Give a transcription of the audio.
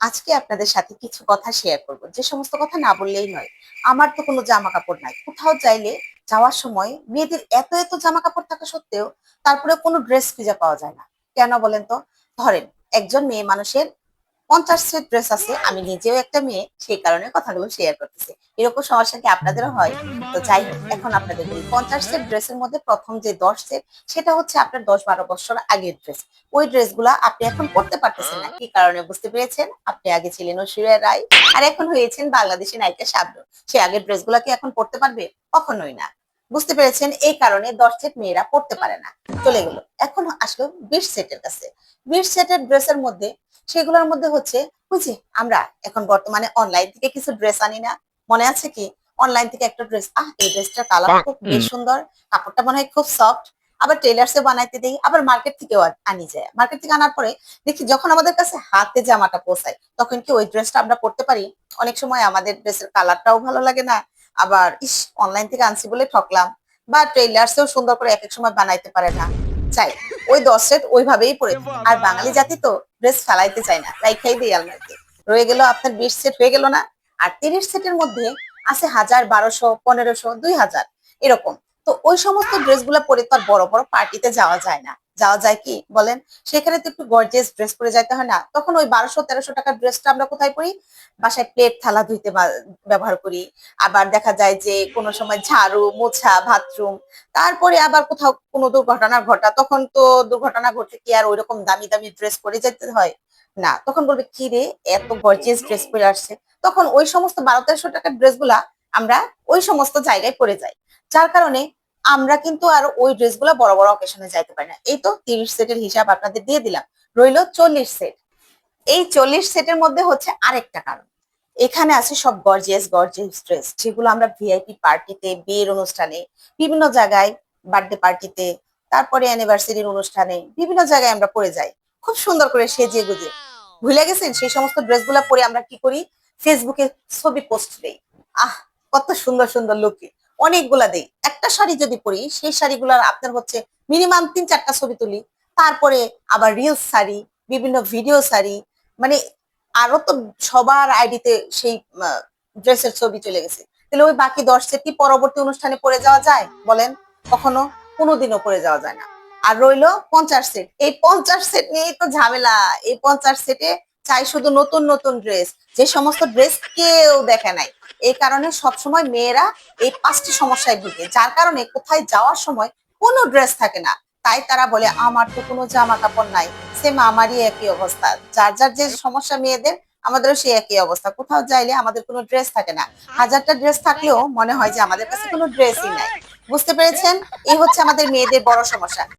আজকে আপনাদের সাথে কিছু কথা শেয়ার করব। যে সমস্ত কথা না বললেই নয়, আমার তো কোনো জামা কাপড় নাই। কোথাও চাইলে যাওয়ার সময় মেয়েদের এত এত জামা কাপড় থাকা সত্ত্বেও তারপরে কোনো ড্রেস খুঁজে পাওয়া যায় না। কেন বলেন তো? ধরেন, একজন মেয়ে মানুষের পঞ্চাশ সেট ড্রেস আছে, আমি নিজেও একটা মেয়ে, সেই কারণে কথাগুলো শেয়ার করতেছি। এরকম সমস্যা কি আপনাদেরও হয়? তো যাই এখন আপনাদের বলি, পঞ্চাশ সেট ড্রেসের মধ্যে প্রথম যে দশ সেট, সেটা হচ্ছে আপনার দশ বারো বছর আগের ড্রেস ওই ড্রেসগুলা আপনি এখন পড়তে পারতেছেন না। কি কারণে বুঝতে পেরেছেন? আপনি আগে ছিলেন ঐশ্বরিয়া রায়, আর এখন হয়েছেন বাংলাদেশি নায়িকা শাবনূর। সে আগের ড্রেসগুলা কি এখন পড়তে পারবে? কখনোই না। বুঝতে পেরেছেন? এই কারণে দশ সেট মেয়েরা পড়তে পারে না। চলে গেল। এখন আসলো বিশ সেটের কাছে। বিশ সেটের ড্রেসের মধ্যে সেগুলোর মধ্যে হচ্ছে বুঝি আমরা এখন বর্তমানে অনলাইন থেকে কিছু ড্রেস আনি না। মনে আছে কি? অনলাইন থেকে একটা ড্রেস আহ এই ড্রেসটার কালার খুব বেশ সুন্দর। কাপড়টা মনে হয় খুব সফট আবার টেলার্সে বানাইতে দেই আবার মার্কেট থেকেও আন- যায়। মার্কেট থেকে আনার পরে দেখি যখন আমাদের কাছে হাতে জামাটা পোষায় তখন কি ওই ড্রেসটা আমরা পরতে পারি? অনেক সময় আমাদের ড্রেসের কালারটাও ভালো লাগে না। আবার ইস অনলাইন থেকে আনছি বলে ঠকলাম। বা টেলার্সেও সুন্দর করে এক এক সময় বানাইতে পারে না। চাই। ওই দশ রেট ওইভাবেই পরে আর বাঙালি জাতি তো ড্রেস ফেলাইতে চায় না। রাইখাই দিই আলমারিতে। রয়ে গেল আপনার বিশ সেট, হয়ে গেল না? আর তিরিশ সেটের মধ্যে আছে হাজার, বারোশো, পনেরোশো, দুই হাজার। এরকম। তো ওই সমস্ত ড্রেসগুলো পরে তো আর বড় বড় পার্টিতে যাওয়া যায় না। যাওয়া যায় কি? বলেন, সেখানে তো একটু গর্জিয়াস ড্রেস পরে যাইতে হয় না? তখন ওই বারোশো, তেরোশো টাকার ড্রেসটা আমরা কোথায় পরি? বাসায় প্লেট থালা ধুইতে ব্যবহার করি। আবার দেখা যায় যে কোনো সময় ঝাড়ু, মোছা বাথরুম তারপরে আবার কোথাও কোনো দুর্ঘটনা ঘটা, তখন তো দুর্ঘটনা ঘটে কি আর ওইরকম দামি দামি ড্রেস পরে যেতে হয়? না, তখন বলবে, কি রে, এত গর্জিয়াস ড্রেস পরে আসছে? তখন ওই সমস্ত বারো, তেরোশো টাকার ড্রেসগুলা আমরা ওই সমস্ত জায়গায় পরে যাই। যার কারণে আমরা কিন্তু আর ওই ড্রেসগুলো বড় বড় অকেশনে যাইতে পারি না। এই তো তিরিশ সেটের হিসাব আপনাদের দিয়ে দিলাম। রইল চল্লিশ সেট এই চল্লিশ সেটের মধ্যে হচ্ছে আরেকটা কারণ। এখানে আছে সব গর্জিয়াস গর্জিয়াস ড্রেস যেগুলো আমরা ভিআইপি পার্টিতে বিয়ের অনুষ্ঠানে বিভিন্ন জায়গায় বার্থডে পার্টিতে তারপরে অ্যানিভার্সারির অনুষ্ঠানে বিভিন্ন জায়গায় আমরা পরে যাই। খুব সুন্দর করে সেজে গুজে ভুলে গেছেন? সেই সমস্ত ড্রেসগুলো পরে আমরা কি করি? ফেসবুকে ছবি পোস্ট দেই। আহ কত সুন্দর সুন্দর লুকে অনেকগুলা দেই। একটা শাড়ি যদি পরি, সেই শাড়িগুলার আপনার হচ্ছে মিনিমাম তিন চারটা ছবি তুলি। তারপরে আবার রিলস শাড়ি বিভিন্ন ভিডিও শাড়ি মানে আরও তো সবার আইডিতে সেই ড্রেসের ছবি চলে গেছে। তাহলে ওই বাকি দশ সেট পরবর্তী অনুষ্ঠানে পরে যাওয়া যায়? বলেন। কখনো? কোনোদিনও পরে যাওয়া যায় না। আর রইল পঞ্চাশ সেট এই পঞ্চাশ সেট নিয়েই তো ঝামেলা। এই পঞ্চাশ সেটে চাই শুধু নতুন নতুন ড্রেস যে সমস্ত ড্রেস কেউ দেখে নাই। এই কারণে সবসময় মেয়েরা এই পাঁচটি সমস্যায় ভুগে। যার কারণে কোথায় যাওয়ার সময় কোনো ড্রেস থাকে না। তাই তারা বলে, আমার তো কোনো জামা কাপড় নাই। সেম আমারই একই অবস্থা। যার যার যে সমস্যা মেয়েদের, আমাদেরও সেই একই অবস্থা। কোথাও যাইলে আমাদের কোনো ড্রেস থাকে না। হাজারটা ড্রেস থাকলেও মনে হয় যে আমাদের কাছে কোনো ড্রেসই নাই। বুঝতে পেরেছেন? এই হচ্ছে আমাদের মেয়েদের বড় সমস্যা।